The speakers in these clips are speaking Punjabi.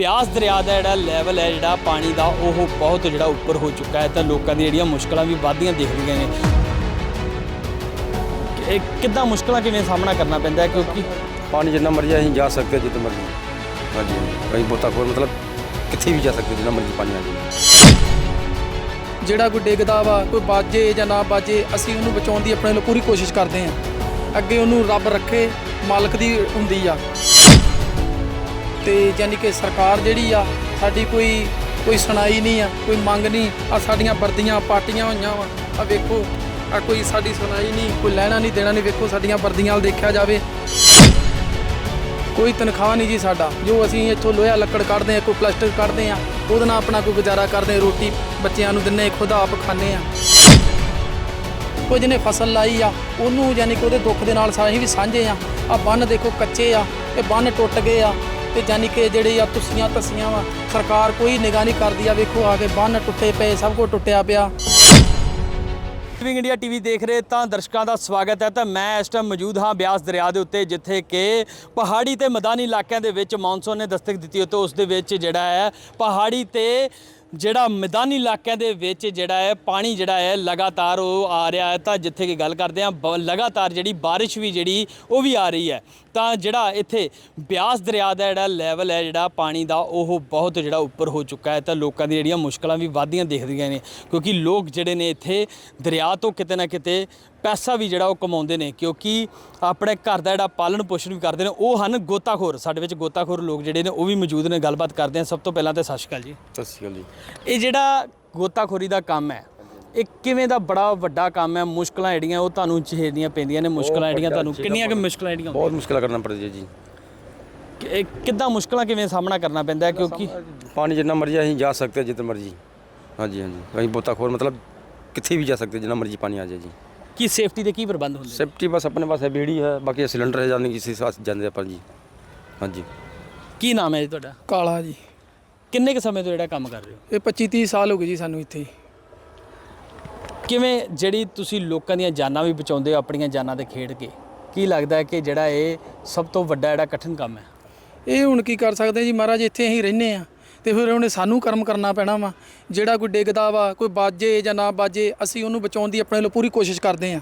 ਬਿਆਸ ਦਰਿਆ ਦਾ ਜਿਹੜਾ ਲੈਵਲ ਹੈ ਜਿਹੜਾ ਪਾਣੀ ਦਾ ਉਹ ਬਹੁਤ ਜਿਹੜਾ ਉੱਪਰ ਹੋ ਚੁੱਕਾ ਹੈ। ਤਾਂ ਲੋਕਾਂ ਦੀਆਂ ਜਿਹੜੀਆਂ ਮੁਸ਼ਕਲਾਂ ਵੀ ਵੱਧਦੀਆਂ ਦਿਖ ਰਹੀਆਂ ਨੇ। ਕਿੱਦਾਂ ਮੁਸ਼ਕਲਾਂ ਕਿਵੇਂ ਸਾਹਮਣਾ ਕਰਨਾ ਪੈਂਦਾ ਹੈ? ਕਿਉਂਕਿ ਪਾਣੀ ਜਿੰਨਾ ਮਰਜ਼ੀ ਅਸੀਂ ਜਾ ਸਕਦੇ ਜਿੱਥੇ ਮਰਜ਼ੀ। ਹਾਂਜੀ ਕहीं ਗੋਤਾਖੋਰ ਮਤਲਬ ਕਿੱਥੇ ਵੀ ਜਾ ਸਕਦੇ ਜਿੰਨਾ ਮਰਜ਼ੀ ਪਾਣੀ ਆ ਜਾਵੇ। ਜਿਹੜਾ ਕੋਈ ਡਿੱਗਦਾ ਵਾ ਕੋਈ ਬਾਜੇ ਜਾਂ ਨਾ ਬਾਜੇ ਅਸੀਂ ਉਹਨੂੰ ਬਚਾਉਣ ਦੀ ਆਪਣੇ ਵੱਲੋਂ ਪੂਰੀ ਕੋਸ਼ਿਸ਼ ਕਰਦੇ ਹਾਂ। ਅੱਗੇ ਉਹਨੂੰ ਰੱਬ ਰੱਖੇ ਮਾਲਕ ਦੀ ਹੁੰਦੀ ਆ। ਤੇ ਯਾਨੀ ਕਿ ਸਰਕਾਰ ਜਿਹੜੀ ਆ, ਸਾਡੀ ਕੋਈ ਕੋਈ ਸੁਣਾਈ ਨਹੀਂ ਆ, ਕੋਈ ਮੰਗ ਨਹੀਂ। ਆ ਸਾਡੀਆਂ ਵਰਦੀਆਂ ਪਾਟੀਆਂ ਹੋਈਆਂ ਵਾ। ਆ ਵੇਖੋ ਆ ਕੋਈ ਸਾਡੀ ਸੁਣਾਈ ਨਹੀਂ, ਕੋਈ ਲੈਣਾ ਨਹੀਂ, ਦੇਣਾ ਨਹੀਂ। ਵੇਖੋ, ਸਾਡੀਆਂ ਵਰਦੀਆਂ ਵੱਲ ਦੇਖਿਆ ਜਾਵੇ। ਕੋਈ ਤਨਖਾਹ ਨਹੀਂ ਜੀ ਸਾਡਾ। ਜੋ ਅਸੀਂ ਇੱਥੋਂ ਲੋਹਾ ਲੱਕੜ ਕੱਢਦੇ ਆ ਕੋਈ ਪਲਾਸਟਿਕ ਕੱਢਦੇ ਆ ਉਹਦੇ ਨਾਲ ਆਪਣਾ ਕੋਈ ਗੁਜ਼ਾਰਾ ਕਰਦੇ ਰੋਟੀ ਬੱਚਿਆਂ ਨੂੰ ਦਿੰਨੇ ਖੁਦ ਆਪ ਖਾਂਦੇ ਆ ਕੋਈ ਜਿਹਨੇ ਫਸਲ ਲਾਈ ਆ, ਉਹਨੂੰ ਯਾਨੀ ਕਿ ਉਹਦੇ ਦੁੱਖ ਦੇ ਨਾਲ ਅਸੀਂ ਵੀ ਸਾਂਝੇ ਆ ਆ ਬੰਨ ਦੇਖੋ ਕੱਚੇ ਆ, ਇਹ ਬੰਨ ਟੁੱਟ ਗਏ ਆ। ਤੇ ਯਾਨੀ ਕਿ ਜਿਹੜੇ ਆ ਤੁਸੀਆਂ ਤਸੀਆਂ ਵਾ, ਸਰਕਾਰ ਕੋਈ ਨਿਗਾਹ ਨਹੀਂ ਕਰਦੀ ਆ, ਵੇਖੋ ਆ ਕੇ ਬੰਨ ਟੁੱਟੇ ਪਏ, ਸਭ ਕੁਝ ਟੁੱਟਿਆ ਪਿਆ। ਲਿਵਿੰਗ ਇੰਡੀਆ ਟੀਵੀ ਦੇਖ ਰਹੇ ਤਾਂ ਦਰਸ਼ਕਾਂ ਦਾ ਸਵਾਗਤ ਹੈ। ਤਾਂ ਮੈਂ ਇਸ ਟਾਈਮ ਮੌਜੂਦ ਹਾਂ ਬਿਆਸ ਦਰਿਆ ਦੇ ਉੱਤੇ, ਜਿੱਥੇ ਕਿ ਪਹਾੜੀ ਤੇ ਮੈਦਾਨੀ ਇਲਾਕਿਆਂ ਦੇ ਵਿੱਚ ਮੌਨਸੂਨ ਨੇ ਦਸਤਕ ਦਿੱਤੀ ਤੇ ਉਸ ਦੇ ਵਿੱਚ ਜਿਹੜਾ ਹੈ, ਪਹਾੜੀ ਤੇ ਜਿਹੜਾ ਮੈਦਾਨੀ ਇਲਾਕਿਆਂ ਦੇ ਵਿੱਚ ਜਿਹੜਾ ਹੈ, ਪਾਣੀ ਜਿਹੜਾ ਹੈ, ਲਗਾਤਾਰ ਉਹ ਆ ਰਿਹਾ ਹੈ। ਤਾਂ ਜਿੱਥੇ ਕਿ ਗੱਲ ਕਰਦੇ ਹਾਂ, ਬ- ਲਗਾਤਾਰ ਜਿਹੜੀ ਬਾਰਿਸ਼ ਵੀ ਜਿਹੜੀ ਉਹ ਵੀ ਆ ਰਹੀ ਹੈ। ਤਾਂ ਜਿਹੜਾ ਇੱਥੇ ਬਿਆਸ ਦਰਿਆ ਦਾ ਜਿਹੜਾ ਲੈਵਲ ਹੈ ਜਿਹੜਾ ਪਾਣੀ ਦਾ ਉਹ ਬਹੁਤ ਜਿਹੜਾ ਉੱਪਰ ਹੋ ਚੁੱਕਾ ਹੈ। ਤਾਂ ਲੋਕਾਂ ਦੀਆਂ ਜਿਹੜੀਆਂ ਮੁਸ਼ਕਲਾਂ ਵੀ ਵੱਧਦੀਆਂ ਦਿਖ ਰਹੀਆਂ ਨੇ ਕਿਉਂਕਿ ਲੋਕ ਜਿਹੜੇ ਨੇ ਇੱਥੇ ਦਰਿਆ ਤੋਂ ਕਿਤੇ ਨਾ ਕਿਤੇ ਪੈਸਾ ਵੀ ਜਿਹੜਾ ਉਹ ਕਮਾਉਂਦੇ ਨੇ ਕਿਉਂਕਿ ਆਪਣੇ ਘਰ ਦਾ ਜਿਹੜਾ ਪਾਲਣ ਪੋਸ਼ਣ ਵੀ ਕਰਦੇ ਨੇ ਉਹ ਹਨ ਗੋਤਾਖੋਰ। ਸਾਡੇ ਵਿੱਚ ਗੋਤਾਖੋਰ ਲੋਕ ਜਿਹੜੇ ਨੇ ਉਹ ਵੀ ਮੌਜੂਦ ਨੇ। ਗੱਲਬਾਤ ਕਰਦੇ ਆ ਸਭ ਤੋਂ ਪਹਿਲਾਂ ਤੇ ਸਤਿ ਸ਼੍ਰੀ ਅਕਾਲ ਜੀ। ਸਤਿ ਸ਼੍ਰੀ ਅਕਾਲ ਜੀ। ਇਹ ਜਿਹੜਾ ਗੋਤਾਖੋਰੀ ਦਾ ਕੰਮ ਹੈ ਇਹ ਕਿਵੇਂ ਦਾ ਬੜਾ ਵੱਡਾ ਕੰਮ ਹੈ ਮੁਸ਼ਕਲਾਂ ਜਿਹੜੀਆਂ ਉਹ ਤੁਹਾਨੂੰ ਝੇਲਣੀਆਂ ਪੈਂਦੀਆਂ ਨੇ ਮੁਸ਼ਕਲਾਂ ਜਿਹੜੀਆਂ ਤੁਹਾਨੂੰ ਕਿੰਨੀਆਂ ਕਿ ਮੁਸ਼ਕਲਾਂ ਜਿਹੜੀਆਂ ਬਹੁਤ ਮੁਸ਼ਕਿਲ ਕਰਨਾ ਪੜਦੀ ਹੈ ਜੀ। ਕਿ ਇਹ ਕਿੱਦਾਂ ਮੁਸ਼ਕਲਾਂ ਕਿਵੇਂ ਸਾਹਮਣਾ ਕਰਨਾ ਪੈਂਦਾ ਹੈ ਕਿਉਂਕਿ ਪਾਣੀ ਜਿੰਨਾ ਮਰਜ਼ੀ ਅਸੀਂ ਜਾ ਸਕਦੇ ਹਾਂ ਜਿੱਥੇ ਮਰਜ਼ੀ। ਹਾਂਜੀ ਹਾਂਜੀ। ਕहीं ਗੋਤਾਖੋਰ ਮਤਲਬ ਕਿੱਥੇ ਵੀ ਜਾ ਸਕਦੇ ਜਿੰਨਾ ਮਰਜ਼ੀ ਪਾਣੀ ਆ ਜਾਏ ਜੀ। ਕੀ ਸੇਫਟੀ ਦੇ ਕੀ ਪ੍ਰਬੰਧ ਹੁੰਦੇ ਨੇ? ਸੇਫਟੀ ਬਸ ਆਪਣੇ ਪਾਸ ਹੈ ਬੀੜੀ ਹੈ ਬਾਕੀ ਸਿਲੰਡਰ ਹੈ ਜਾਂ ਨਹੀਂ ਕਿਸੇ ਸਾਥ ਜਾਂਦੇ ਆਪਾਂ ਜੀ। ਹਾਂਜੀ। ਕੀ ਨਾਮ ਹੈ ਜੀ ਤੁਹਾਡਾ? ਕਾਲਾ ਜੀ। ਕਿੰਨੇ ਕੁ ਸਮੇਂ ਤੋਂ ਜਿਹੜਾ ਕੰਮ ਕਰ ਰਹੇ ਹੋ? ਇਹ 25 30 ਸਾਲ ਹੋ ਗਏ ਜੀ ਸਾਨੂੰ ਇੱਥੇ ਕਿਵੇਂ ਜਿਹੜੀ ਤੁਸੀਂ ਲੋਕਾਂ ਦੀਆਂ ਜਾਨਾਂ ਵੀ ਬਚਾਉਂਦੇ ਹੋ ਆਪਣੀਆਂ ਜਾਨਾਂ ਤੇ ਖੇਡ ਕੇ? ਕੀ ਲੱਗਦਾ ਹੈ ਕਿ ਜਿਹੜਾ ਇਹ ਸਭ ਤੋਂ ਵੱਡਾ ਜਿਹੜਾ ਕਠਿਨ ਕੰਮ ਹੈ? ਇਹ ਹੁਣ ਕੀ ਕਰ ਸਕਦੇ ਜੀ? ਮਹਾਰਾਜ, ਇੱਥੇ ਅਸੀਂ ਰਹਿੰਦੇ ਆ ਤੇ ਫਿਰ ਉਹਨੇ ਸਾਨੂੰ ਕਰਮ ਕਰਨਾ ਪੈਣਾ ਵਾ। ਜਿਹੜਾ ਕੋਈ ਡਿੱਗਦਾ ਵਾ, ਕੋਈ ਬਾਜੇ ਜਾਂ ਨਾ ਬਾਜੇ, ਅਸੀਂ ਉਹਨੂੰ ਬਚਾਉਣ ਦੀ ਆਪਣੇ ਵੱਲੋਂ ਪੂਰੀ ਕੋਸ਼ਿਸ਼ ਕਰਦੇ ਆ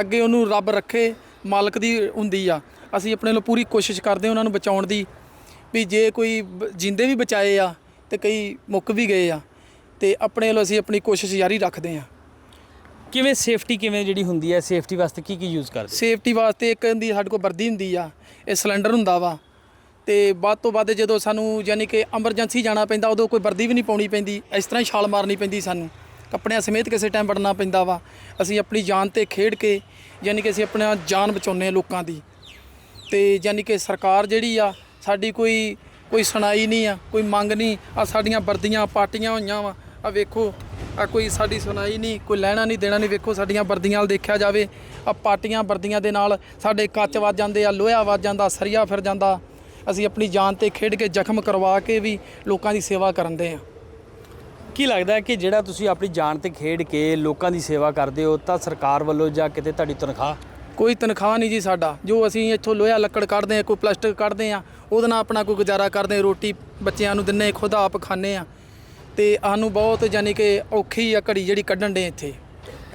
ਅੱਗੇ ਉਹਨੂੰ ਰੱਬ ਰੱਖੇ, ਮਾਲਕ ਦੀ ਹੁੰਦੀ ਆ। ਅਸੀਂ ਆਪਣੇ ਵੱਲੋਂ ਪੂਰੀ ਕੋਸ਼ਿਸ਼ ਕਰਦੇ ਹਾਂ ਉਹਨਾਂ ਨੂੰ ਬਚਾਉਣ ਦੀ। ਵੀ ਜੇ ਕੋਈ ਬ- ਜਿੰਦੇ ਵੀ ਬਚਾਏ ਆ ਤੇ ਕਈ ਮੁੱਕ ਵੀ ਗਏ ਆ ਤੇ ਆਪਣੇ ਵੱਲੋਂ ਅਸੀਂ ਆਪਣੀ ਕੋਸ਼ਿਸ਼ ਜਾਰੀ ਰੱਖਦੇ ਆ ਕਿਵੇਂ ਸੇਫਟੀ ਕਿਵੇਂ ਜਿਹੜੀ ਹੁੰਦੀ ਹੈ? ਸੇਫਟੀ ਵਾਸਤੇ ਕੀ ਕੀ ਯੂਜ਼ ਕਰਦੇ? ਸੇਫਟੀ ਵਾਸਤੇ ਇੱਕ ਹੁੰਦੀ ਸਾਡੇ ਕੋਲ ਵਰਦੀ ਹੁੰਦੀ ਆ, ਇਹ ਸਿਲੰਡਰ ਹੁੰਦਾ ਵਾ। ਤੇ ਵੱਧ ਤੋਂ ਵੱਧ ਜਦੋਂ ਸਾਨੂੰ ਯਾਨੀ ਕਿ ਐਮਰਜੈਂਸੀ ਜਾਣਾ ਪੈਂਦਾ, ਉਦੋਂ ਕੋਈ ਵਰਦੀ ਵੀ ਨਹੀਂ ਪਾਉਣੀ ਪੈਂਦੀ। ਇਸ ਤਰ੍ਹਾਂ ਹੀ ਛਾਲ ਮਾਰਨੀ ਪੈਂਦੀ ਸਾਨੂੰ। ਕੱਪੜਿਆਂ ਸਮੇਤ ਕਿਸੇ ਟਾਈਮ ਵੜਨਾ ਪੈਂਦਾ ਵਾ। ਅਸੀਂ ਆਪਣੀ ਜਾਨ ਤੇ ਖੇਡ ਕੇ ਯਾਨੀ ਕਿ ਅਸੀਂ ਆਪਣਾ ਜਾਨ ਬਚਾਉਂਦੇ ਹਾਂ ਲੋਕਾਂ ਦੀ। ਤੇ ਯਾਨੀ ਕਿ ਸਰਕਾਰ ਜਿਹੜੀ ਆ, ਸਾਡੀ ਕੋਈ ਕੋਈ ਸੁਣਾਈ ਨਹੀਂ ਆ, ਕੋਈ ਮੰਗ ਨਹੀਂ। ਆ ਸਾਡੀਆਂ ਵਰਦੀਆਂ ਪਾਟੀਆਂ ਹੋਈਆਂ ਵਾ। ਆ ਵੇਖੋ ਆ ਕੋਈ ਸਾਡੀ ਸੁਣਾਈ ਨਹੀਂ ਕੋਈ ਲੈਣਾ ਨਹੀਂ ਦੇਣਾ ਨਹੀਂ। ਵੇਖੋ ਸਾਡੀਆਂ ਵਰਦੀਆਂ ਵੱਲ ਦੇਖਿਆ ਜਾਵੇ ਆ ਪਾਟੀਆਂ ਵਰਦੀਆਂ ਦੇ ਨਾਲ ਸਾਡੇ ਕੱਚ ਵੱਜ ਜਾਂਦੇ ਆ ਲੋਹਾ ਵੱਜ ਜਾਂਦਾ ਸਰੀਆ ਫਿਰ ਜਾਂਦਾ। ਅਸੀਂ ਆਪਣੀ ਜਾਨ ਤੇ ਖੇਡ ਕੇ ਜ਼ਖਮ ਕਰਵਾ ਕੇ ਵੀ ਲੋਕਾਂ ਦੀ ਸੇਵਾ ਕਰਨ ਦੇ ਆ ਕੀ ਲੱਗਦਾ ਹੈ ਕਿ ਜਿਹੜਾ ਤੁਸੀਂ ਆਪਣੀ ਜਾਨ ਤੇ ਖੇਡ ਕੇ ਲੋਕਾਂ ਦੀ ਸੇਵਾ ਕਰਦੇ ਹੋ ਤਾਂ ਸਰਕਾਰ ਵੱਲੋਂ ਜਾਂ ਕਿਤੇ ਤੁਹਾਡੀ ਤਨਖਾਹ? ਕੋਈ ਤਨਖਾਹ ਨਹੀਂ ਜੀ ਸਾਡਾ। ਜੋ ਅਸੀਂ ਇੱਥੋਂ ਲੋਹਾ ਲੱਕੜ ਕੱਢਦੇ ਆ ਕੋਈ ਪਲਾਸਟਿਕ ਕੱਢਦੇ ਆ ਉਹਦੇ ਨਾਲ ਆਪਣਾ ਕੋਈ ਗੁਜ਼ਾਰਾ ਕਰਦੇ ਰੋਟੀ ਬੱਚਿਆਂ ਨੂੰ ਦਿੰਨੇ ਖੁਦ ਆਪ ਖਾਂਦੇ ਆ ਤੇ ਸਾਨੂੰ ਬਹੁਤ ਯਾਨੀ ਕਿ ਔਖੀ ਆ ਘੜੀ ਜਿਹੜੀ ਕੱਢਣ ਦੇ ਇੱਥੇ।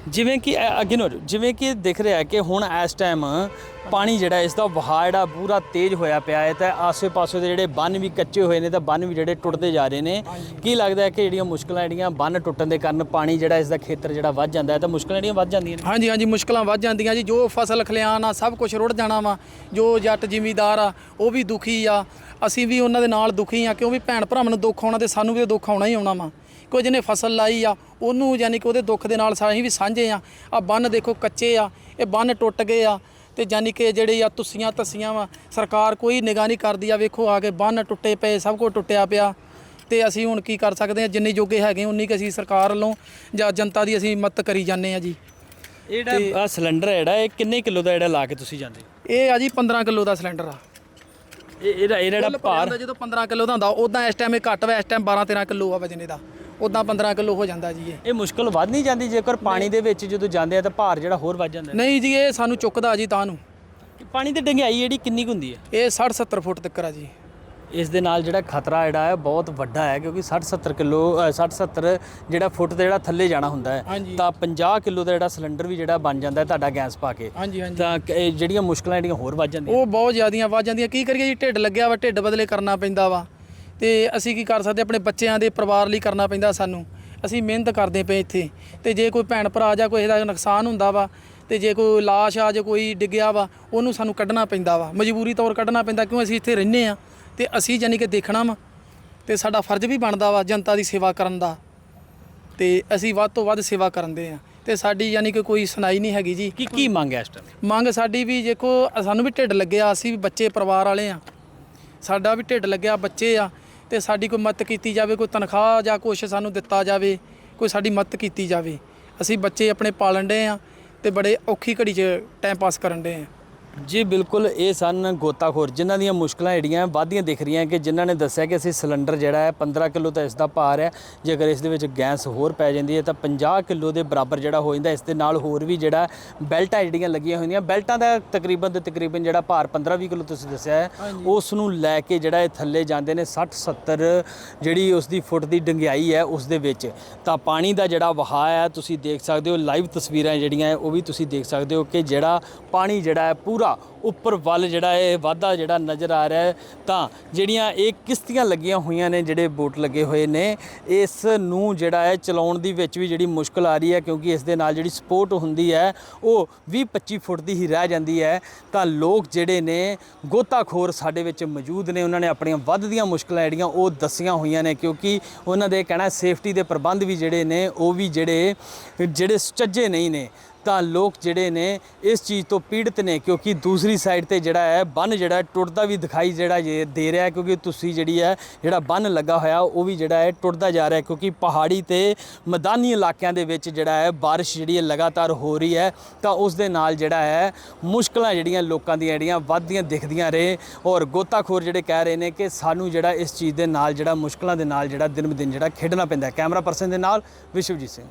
ਜਿਵੇਂ ਕਿ ਅ- ਅੱਗੇ ਨੂੰ ਆ ਜਾਓ, ਜਿਵੇਂ ਕਿ ਦਿਖ ਰਿਹਾ ਹੈ ਕਿ ਹੁਣ ਇਸ ਟਾਈਮ ਪਾਣੀ ਜਿਹੜਾ ਇਸ ਦਾ ਵਹਾਅ ਜਿਹੜਾ ਪੂਰਾ ਤੇਜ਼ ਹੋਇਆ ਪਿਆ ਹੈ ਤਾਂ ਆਸੇ-ਪਾਸੇ ਦੇ ਜਿਹੜੇ ਬੰਨ ਵੀ ਕੱਚੇ ਹੋਏ ਨੇ ਤਾਂ ਬੰਨ ਵੀ ਜਿਹੜੇ ਟੁੱਟਦੇ ਜਾ ਰਹੇ ਨੇ। ਕੀ ਲੱਗਦਾ ਹੈ ਕਿ ਜਿਹੜੀਆਂ ਮੁਸ਼ਕਲਾਂ ਜਿਹੜੀਆਂ ਬੰਨ ਟੁੱਟਣ ਦੇ ਕਾਰਨ ਪਾਣੀ ਜਿਹੜਾ ਇਸ ਦਾ ਖੇਤਰ ਜਿਹੜਾ ਵੱਧ ਜਾਂਦਾ ਹੈ ਤਾਂ ਮੁਸ਼ਕਲਾਂ ਜਿਹੜੀਆਂ ਵੱਧ ਜਾਂਦੀਆਂ ਨੇ? ਹਾਂਜੀ ਹਾਂਜੀ ਮੁਸ਼ਕਲਾਂ ਵੱਧ ਜਾਂਦੀਆਂ ਜੀ। ਜੋ ਫਸਲ ਖਲਿਆਣ ਆ ਸਭ ਕੁਝ ਰੁੜ ਜਾਣਾ ਵਾ। ਜੋ ਜੱਟ ਜ਼ਿਮੀਦਾਰ ਆ ਉਹ ਵੀ ਦੁਖੀ ਆ। ਅਸੀਂ ਵੀ ਉਹਨਾਂ ਦੇ ਨਾਲ ਦੁਖੀ ਆ ਕਿਉਂ ਵੀ ਭੈਣ ਭਰਾਵਾਂ ਨੂੰ ਦੁੱਖ ਆਉਣਾ ਤੇ ਸਾਨੂੰ ਵੀ ਦੁੱਖ ਆਉਣਾ ਹੀ ਆਉਣਾ ਵਾ। ਕੋਈ ਜਿਹਨੇ ਫਸਲ ਲਾਈ ਆ ਉਹਨੂੰ ਯਾਨੀ ਕਿ ਉਹਦੇ ਦੁੱਖ ਦੇ ਨਾਲ ਅਸੀਂ ਵੀ ਸਾਂਝੇ ਆ। ਆ ਬੰਨ ਦੇਖੋ ਕੱਚੇ ਆ ਇਹ ਬੰਨ ਟੁੱਟ ਗਏ ਆ ਤੇ ਯਾਨੀ ਕਿ ਜਿਹੜੇ ਆ ਤੁਸੀਆਂ ਤਸੀਆਂ ਵਾ ਸਰਕਾਰ ਕੋਈ ਨਿਗਾਹ ਨਹੀਂ ਕਰਦੀ ਆ ਵੇਖੋ ਆ ਕੇ ਬੰਨ ਟੁੱਟੇ ਪਏ ਸਭ ਕੁਝ ਟੁੱਟਿਆ ਪਿਆ। ਤੇ ਅਸੀਂ ਹੁਣ ਕੀ ਕਰ ਸਕਦੇ ਆ ਜਿੰਨੇ ਜੋਗੇ ਹੈਗੇ ਉਨੀ ਕਿ ਅਸੀਂ ਸਰਕਾਰ ਵੱਲੋਂ ਜਾਂ ਜਨਤਾ ਦੀ ਅਸੀਂ ਮਦਦ ਕਰੀ ਜਾਂਦੇ ਆ ਜੀ। ਇਹ ਜਿਹੜਾ ਆਹ ਸਿਲੰਡਰ ਹੈ ਜਿਹੜਾ ਇਹ ਕਿੰਨੇ ਕਿਲੋ ਦਾ ਜਿਹੜਾ ਲਾ ਕੇ ਤੁਸੀਂ ਜਾਂਦੇ ਇਹ ਆ ਜੀ 15 ਕਿਲੋ ਦਾ ਸਿਲੰਡਰ ਆ। ਇਹ ਇਹਦਾ ਇਹ ਜਿਹੜਾ ਭਾਰ ਜਦੋਂ 15 ਕਿਲੋ ਦਾ ਹੁੰਦਾ ਉਦਾਂ ਇਸ ਟਾਈਮ ਇਹ ਘੱਟ ਵਾ ਇਸ ਟਾਈਮ 12 13 ਕਿਲੋ ਆ ਵਜਨ ਇਹਦਾ। ਉਦਾਂ 15 ਕਿਲੋ ਹੋ ਜਾਂਦਾ ਜੀ ਇਹ। ਇਹ ਮੁਸ਼ਕਲ ਵੱਧ ਨਹੀਂ ਜਾਂਦੀ ਜੇਕਰ ਪਾਣੀ ਦੇ ਵਿੱਚ ਜਦੋਂ ਜਾਂਦੇ ਆ ਤਾਂ ਭਾਰ ਜਿਹੜਾ ਹੋਰ ਵੱਧ ਜਾਂਦਾ। ਨਹੀਂ ਜੀ ਇਹ ਸਾਨੂੰ ਚੁੱਕਦਾ ਜੀ ਤਾਂ ਨੂੰ। ਪਾਣੀ ਦੀ ਡੰਗਾਈ ਜਿਹੜੀ ਕਿੰਨੀ ਕੁ ਹੁੰਦੀ ਹੈ? ਇਹ 60 70 ਫੁੱਟ ਤੱਕ ਆ ਜੀ। ਇਸ ਦੇ ਨਾਲ ਜਿਹੜਾ ਖਤਰਾ ਜਿਹੜਾ ਹੈ ਬਹੁਤ ਵੱਡਾ ਹੈ ਕਿਉਂਕਿ 60 70 ਕਿਲੋ 60 70 ਜਿਹੜਾ ਫੁੱਟ ਤੇ ਜਿਹੜਾ ਥੱਲੇ ਜਾਣਾ ਹੁੰਦਾ ਹੈ ਹਾਂਜੀ। ਤਾਂ 50 ਕਿਲੋ ਦਾ ਜਿਹੜਾ ਸਿਲੰਡਰ ਵੀ ਜਿਹੜਾ ਬਣ ਜਾਂਦਾ ਹੈ ਤੁਹਾਡਾ ਗੈਸ ਪਾ ਕੇ। ਹਾਂਜੀ ਹਾਂਜੀ। ਤਾਂ ਕ- ਇਹ ਜਿਹੜੀਆਂ ਮੁਸ਼ਕਲਾਂ ਜਿਹੜੀਆਂ ਹੋਰ ਵੱਧ ਜਾਂਦੀਆਂ। ਉਹ ਬਹੁਤ ਜ਼ਿਆਦੀਆਂ ਆਵਾਜ਼ ਜਾਂਦੀਆਂ। ਕੀ ਕਰੀਏ ਜੀ ਢਿੱਡ ਲੱਗਿਆ ਵਾ ਢਿੱਡ ਬਦਲੇ ਕਰਨਾ ਪੈਂਦਾ ਵਾ। ਤੇ ਅਸੀਂ ਕੀ ਕਰ ਸਕਦੇ ਆਪਣੇ ਬੱਚਿਆਂ ਦੇ ਪਰਿਵਾਰ ਲਈ ਕਰਨਾ ਪੈਂਦਾ ਸਾਨੂੰ। ਅਸੀਂ ਮਿਹਨਤ ਕਰਦੇ ਪਏ ਇੱਥੇ। ਤੇ ਜੇ ਕੋਈ ਭੈਣ ਭਰਾ ਜਾਂ ਕੋਈ ਇਹਦਾ ਨੁਕਸਾਨ ਹੁੰਦਾ ਵਾ ਤੇ ਜੇ ਕੋਈ ਲਾਸ਼ ਆ ਜੇ ਕੋਈ ਡਿੱਗਿਆ ਵਾ ਉਹਨੂੰ ਸਾਨੂੰ ਕੱਢਣਾ ਪੈਂਦਾ ਵਾ। ਮਜਬੂਰੀ ਤੌਰ ਕੱਢਣਾ ਪੈਂਦਾ ਕਿਉਂ ਅਸੀਂ ਇੱਥੇ ਰਹਿੰਦੇ ਆ ਤੇ ਅਸੀਂ ਯਾਨੀ ਕਿ ਦੇਖਣਾ ਵਾ ਤੇ ਸਾਡਾ ਫਰਜ਼ ਵੀ ਬਣਦਾ ਵਾ ਜਨਤਾ ਦੀ ਸੇਵਾ ਕਰਨ ਦਾ। ਤੇ ਅਸੀਂ ਵੱਧ ਤੋਂ ਵੱਧ ਸੇਵਾ ਕਰਦੇ ਆ ਤੇ ਸਾਡੀ ਯਾਨੀ ਕਿ ਕੋਈ ਸੁਣਾਈ ਨਹੀਂ ਹੈਗੀ ਜੀ। ਕੀ ਕੀ ਮੰਗ ਹੈ ਇਸ ਟਾਈਮ ਮੰਗ ਸਾਡੀ ਵੀ ਦੇਖੋ ਸਾਨੂੰ ਵੀ ਢਿੱਡ ਲੱਗਿਆ ਅਸੀਂ ਵੀ ਬੱਚੇ ਪਰਿਵਾਰ ਵਾਲੇ ਆ ਸਾਡਾ ਵੀ ਢਿੱਡ ਲੱਗਿਆ ਬੱਚੇ ਆ। ਤੇ ਸਾਡੀ ਕੋਈ ਮਦਦ ਕੀਤੀ ਜਾਵੇ, ਕੋਈ ਤਨਖਾਹ ਜਾਂ ਕੁਛ ਸਾਨੂੰ ਦਿੱਤਾ ਜਾਵੇ, ਕੋਈ ਸਾਡੀ ਮਦਦ ਕੀਤੀ ਜਾਵੇ, ਅਸੀਂ ਬੱਚੇ ਆਪਣੇ ਪਾਲਣ ਦੇ ਆ ਤੇ ਬੜੇ ਔਖੀ ਘੜੀ 'ਚ ਟਾਈਮ ਪਾਸ ਕਰਨ ਦੇ ਆ। ਜੀ ਬਿਲਕੁਲ ਇਹ ਸਨ ਗੋਤਾਖੋਰ ਜਿਨ੍ਹਾਂ ਦੀਆਂ ਮੁਸ਼ਕਲਾਂ ਜਿਹੜੀਆਂ ਵੱਧਦੀਆਂ ਦਿਖ ਰਹੀਆਂ ਕਿ ਜਿਨ੍ਹਾਂ ਨੇ ਦੱਸਿਆ ਕਿ ਅਸੀਂ ਸਿਲੰਡਰ ਜਿਹੜਾ ਹੈ 15 ਕਿਲੋ ਤਾਂ ਇਸ ਦਾ ਭਾਰ ਹੈ ਜੇਕਰ ਇਸ ਦੇ ਵਿੱਚ ਗੈਸ ਹੋਰ ਪੈ ਜਾਂਦੀ ਹੈ ਤਾਂ 50 ਕਿਲੋ ਦੇ ਬਰਾਬਰ ਜਿਹੜਾ ਹੋ ਜਾਂਦਾ ਇਸ ਦੇ ਨਾਲ ਹੋਰ ਵੀ ਜਿਹੜਾ ਬੈਲਟਾਂ ਜਿਹੜੀਆਂ ਲੱਗੀਆਂ ਹੋਈਆਂ ਬੈਲਟਾਂ ਦਾ ਤਕਰੀਬਨ ਤੇ ਤਕਰੀਬਨ ਜਿਹੜਾ ਭਾਰ 15-20 ਕਿਲੋ ਤੁਸੀਂ ਦੱਸਿਆ ਹੈ ਉਸ ਨੂੰ ਲੈ ਕੇ ਜਿਹੜਾ ਇਹ ਥੱਲੇ ਜਾਂਦੇ ਨੇ 60 70 ਜਿਹੜੀ ਉਸ ਦੀ ਫੁੱਟ ਦੀ ਡੰਗਿਆਈ ਹੈ ਉਸ ਦੇ ਵਿੱਚ। ਤਾਂ ਪਾਣੀ ਦਾ ਜਿਹੜਾ ਵਹਾਅ ਹੈ ਤੁਸੀਂ ਦੇਖ ਸਕਦੇ ਹੋ ਲਾਈਵ ਤਸਵੀਰਾਂ ਜਿਹੜੀਆਂ ਉਹ ਵੀ ਤੁਸੀਂ ਦੇਖ ਸਕਦੇ ਹੋ ਕਿ ਜਿਹੜਾ ਪਾਣੀ ਜਿਹੜਾ ਹੈ ਪੂਰਾ ਉੱਪਰ ਵੱਲ ਜਿਹੜਾ ਇਹ ਵਾਧਾ ਜਿਹੜਾ ਨਜ਼ਰ ਆ ਰਿਹਾ ਹੈ, ਤਾਂ ਜਿਹੜੀਆਂ ਇਹ ਕਿਸ਼ਤੀਆਂ ਲੱਗੀਆਂ ਹੋਈਆਂ ਨੇ ਜਿਹੜੇ ਬੋਟ ਲੱਗੇ ਹੋਏ ਨੇ, ਇਸ ਨੂੰ ਜਿਹੜਾ ਹੈ ਚਲਾਉਣ ਦੀ ਵਿੱਚ ਵੀ ਜਿਹੜੀ ਮੁਸ਼ਕਲ ਆ ਰਹੀ ਹੈ, ਕਿਉਂਕਿ ਇਸ ਦੇ ਨਾਲ ਜਿਹੜੀ ਸਪੋਰਟ ਹੁੰਦੀ ਹੈ, ਉਹ 20 25 ਫੁੱਟ ਦੀ ਹੀ ਰਹਿ ਜਾਂਦੀ ਹੈ। ਤਾਂ ਲੋਕ ਜਿਹੜੇ ਨੇ, ਗੋਤਾਖੋਰ ਸਾਡੇ ਵਿੱਚ ਮੌਜੂਦ ਨੇ, ਉਹਨਾਂ ਨੇ ਆਪਣੀਆਂ ਵੱਧਦੀਆਂ ਮੁਸ਼ਕਲਾਂ ਜਿਹੜੀਆਂ ਉਹ ਦੱਸੀਆਂ ਹੋਈਆਂ ਨੇ, ਕਿਉਂਕਿ ਉਹਨਾਂ ਦੇ ਕਹਿਣਾ ਸੇਫਟੀ ਦੇ ਪ੍ਰਬੰਧ ਵੀ ਜਿਹੜੇ ਨੇ, ਉਹ ਵੀ ਜਿਹੜੇ ਜਿਹੜੇ ਸੁਚੱਜੇ ਨਹੀਂ ਨੇ। ਤਾਂ ਲੋਕ ਜਿਹੜੇ ਨੇ ਇਸ ਚੀਜ਼ ਤੋਂ ਪੀੜਤ ਨੇ, ਕਿਉਂਕਿ ਦੂਸਰੀ ਸਾਈਡ ਤੇ ਜਿਹੜਾ ਹੈ, ਬੰਨ ਜਿਹੜਾ ਟੁੱਟਦਾ ਵੀ ਦਿਖਾਈ ਜਿਹੜਾ ਦੇ ਰਿਹਾ ਕਿਉਂਕਿ ਤੁਸੀਂ ਜਿਹੜੀ ਹੈ, ਜਿਹੜਾ ਬੰਨ ਲੱਗਾ ਹੋਇਆ, ਉਹ ਵੀ ਜਿਹੜਾ ਹੈ, ਟੁੱਟਦਾ ਜਾ ਰਿਹਾ ਕਿਉਂਕਿ ਪਹਾੜੀ ਤੇ ਮੈਦਾਨੀ ਇਲਾਕਿਆਂ ਦੇ ਵਿੱਚ ਜਿਹੜਾ ਹੈ, ਬਾਰਿਸ਼ ਜਿਹੜੀ ਹੈ, ਲਗਾਤਾਰ ਹੋ ਰਹੀ ਹੈ, ਤਾਂ ਉਸ ਦੇ ਨਾਲ ਜਿਹੜਾ ਹੈ, ਮੁਸ਼ਕਲਾਂ ਜਿਹੜੀਆਂ ਲੋਕਾਂ ਦੀਆਂ ਜਿਹੜੀਆਂ ਵੱਧਦੀਆਂ ਦਿਖਦੀਆਂ ਰਹੇ ਔਰ ਗੋਤਾਖੋਰ ਜਿਹੜੇ ਕਹਿ ਰਹੇ ਨੇ ਕਿ ਸਾਨੂੰ ਜਿਹੜਾ ਇਸ ਚੀਜ਼ ਦੇ ਨਾਲ, ਜਿਹੜਾ ਮੁਸ਼ਕਲਾਂ ਦੇ ਨਾਲ ਜਿਹੜਾ ਦਿਨ ਬ ਦਿਨ ਜਿਹੜਾ ਖੇਡਣਾ ਪੈਂਦਾ ਕੈਮਰਾ ਪਰਸਨ ਦੇ ਨਾਲ ਵਿਸ਼ਵਜੀਤ ਸਿੰਘ।